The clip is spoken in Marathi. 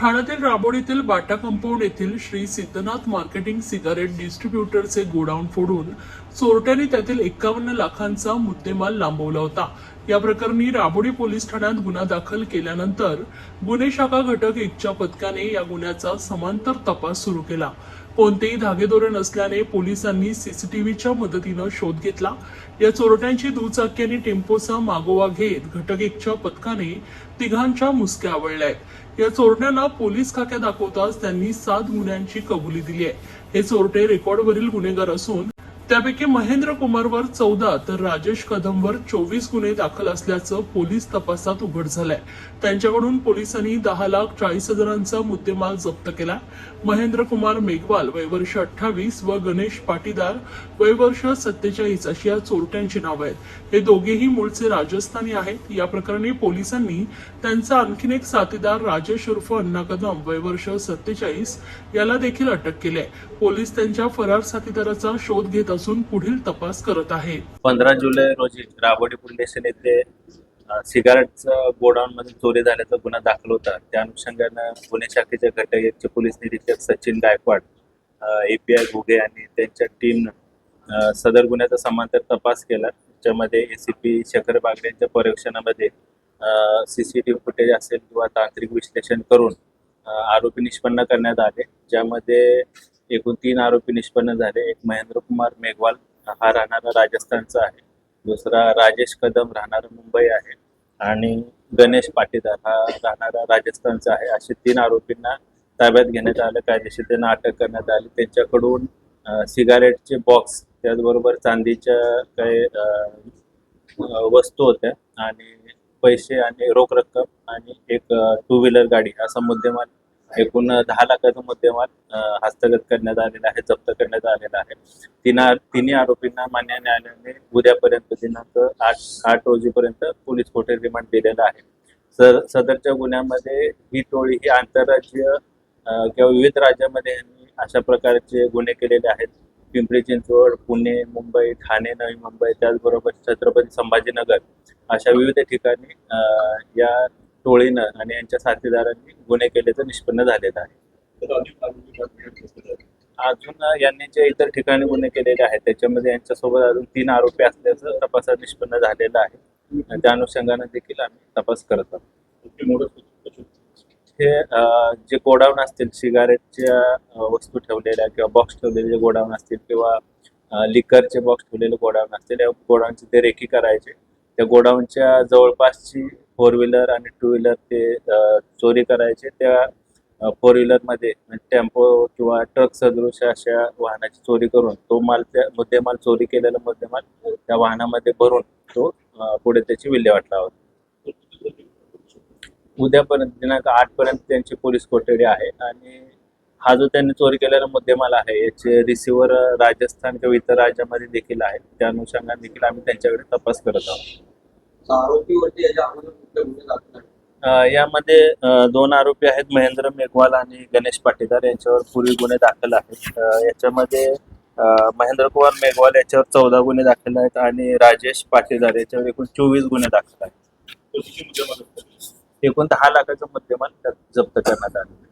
ठाण्यातील राबोडीतील बाटा कंपाऊंड येथील श्री सिद्धनाथ मार्केटिंग सिगारेट डिस्ट्रीब्युटरचे गोडाऊन फोडून चोरट्यांनी त्यातील एकावन्न लाखांचा मुद्देमाल लांबवला होता. या प्रकरणी राबोडी पोलीस ठाण्यात गुन्हा दाखल केल्यानंतर गुन्हे शाखा घटक एकच्या पथकाने या गुन्ह्याचा समांतर तपास सुरू केला. कोणतेही धागेदोरे नसल्याने पोलिसांनी सीसीटीव्हीच्या मदतीनं शोध घेतला. या चोरट्यांची दुचाकी आणि टेम्पोचा मागोवा घेत घटक एकच्या पथकाने तिघांच्या मुसक्या आवळल्या आहेत. या चोरट्यांना पोलीस खाक्या दाखवताच त्यांनी सात गुन्ह्यांची कबुली दिली आहे. हे चोरटे रेकॉर्डवरील गुन्हेगार असून त्यापैकी महेंद्र कुमारवर चौदा तर राजेश कदमवर चोवीस गुन्हे दाखल असल्याचं पोलीस तपासात उघड झालंय. त्यांच्याकडून पोलिसांनी दहा लाख चाळीस हजारांचा मुद्देमाल जप्त केला. महेंद्र कुमार मेघवाल वयवर्ष अठ्ठावीस व गणेश पाटीदार वयवर्ष सत्तेचाळीस अशी या चोरट्यांची नावं आहेत. हे दोघेही मूळचे राजस्थानी आहेत. या प्रकरणी पोलिसांनी त्यांचा आणखीन एक साथीदार राजेश उर्फ अण्णा कदम वयवर्ष सत्तेचाळीस याला देखील अटक केली आहे पोलीस त्यांच्या फरार साथीदाराचा शोध घेत असून पुढील तपास करत आहे. पंधरा जुलै रोजी राबोडी पोलीस येथे सिगारेटचं गोडाऊन मध्ये चोरी झाल्याचा गुन्हा दाखल होता. त्या अनुषंगानं गुन्हे शाखेचे घटक एकचे पोलीस निरीक्षक सचिन गायकवाड एपीआय घुगे आणि त्यांच्या टीमनं सदर गुन्ह्याचा समांतर तपास केला. ज्यामध्ये एसीपी शेखर बागडे यांच्या पर्यवेक्षणामध्ये सीसीटीव्ही फुटेज असेल किंवा तांत्रिक विश्लेषण करून आरोपी निष्पन्न करण्यात आले. ज्यामध्ये एकूण तीन आरोपी निष्पन्न झाले. एक महेंद्र कुमार मेघवाल हा राहणारा राजस्थानचा आहे. दुसरा राजेश कदम राहणारा मुंबई आहे. आणि गणेश पाटीदार हा राहणारा राजस्थानचा आहे. असे तीन आरोपींना ताब्यात घेण्यात आलं. कायदेशीर त्यांना अटक करण्यात आली. त्यांच्याकडून सिगारेटचे बॉक्स त्याचबरोबर चांदीच्या काही वस्तू होत्या. आणि पैसे आणि रोख रक्कम आणि एक टू व्हीलर गाडी असा मुद्देमाल एकूण दहा लाखाचा मुद्देमाल हस्तगत करण्यात आलेला आहे जप्त करण्यात आलेला आहे. तिना तिन्ही आरोपींना मान्य न्यायालयाने उद्यापर्यंत दिनांक आठ आठ रोजीपर्यंत पोलीस कोठे रिमांड दिलेला आहे. सर सदरच्या गुन्ह्यामध्ये ही टोळी ही आंतरराज्य किंवा विविध राज्यामध्ये यांनी अशा प्रकारचे गुन्हे केलेले आहेत. पिंपरी चिंचवड पुणे मुंबई ठाणे नवी मुंबई त्याचबरोबर छत्रपती संभाजीनगर अशा विविध ठिकाणी या टोळीनं आणि यांच्या साथीदारांनी गुन्हे केल्याचं निष्पन्न झालेलं आहे. अजून यांनी जे इतर ठिकाणी गुन्हे केलेले आहेत त्याच्यामध्ये यांच्यासोबत अजून तीन आरोपी असल्याचं तपासात निष्पन्न झालेलं आहे. आणि त्या अनुषंगाने देखील आम्ही तपास करत आहोत. हे जे गोडाऊन असतील सिगारेटच्या वस्तू ठेवलेल्या किंवा बॉक्स ठेवलेले जे गोडाऊन असतील किंवा लिकरचे बॉक्स ठेवलेले गोडाऊन असतील या गोडाऊनचे ते रेकी करायचे. त्या गोडाऊनच्या जवळपासची फोर व्हीलर आणि टू व्हीलर ते चोरी करायचे. त्या फोर व्हीलरमध्ये म्हणजे टेम्पो किंवा ट्रक सदृश अशा वाहनाची चोरी करून तो माल त्या मुद्देमाल चोरी केलेला मुद्देमाल त्या वाहनामध्ये भरून तो पुढे त्याची विल्हेवाट लावत. उद्यापर्यंत दिनांक आठ पर्यंत त्यांची पोलीस कोठडी आहे आणि हा जो त्यांनी चोरी केलेला मुद्देमाल आहे याचे रिसिव्हर राजस्थान किंवा इतर राज्यामध्ये देखील आहेत. त्या अनुषंगाने देखील आम्ही त्यांच्याकडे तपास करत आहोत. आरोपीवरती याच्या अगोदर कुठले गुन्हे दाखल आहेत? अ, यामध्ये दोन आरोपी आहेत महेंद्र मेघवाल आणि गणेश पाटीदार यांच्यावर पूर्वी गुन्हे दाखल आहेत. याच्यामध्ये अ, महेंद्र कुमार मेघवाल याच्यावर चौदा गुन्हे दाखल आहेत आणि राजेश पाटीदार याच्यावर एकूण चोवीस गुन्हे दाखल आहेत. एकूण दहा लाखाचा मुद्देमाल जप्त करण्यात आले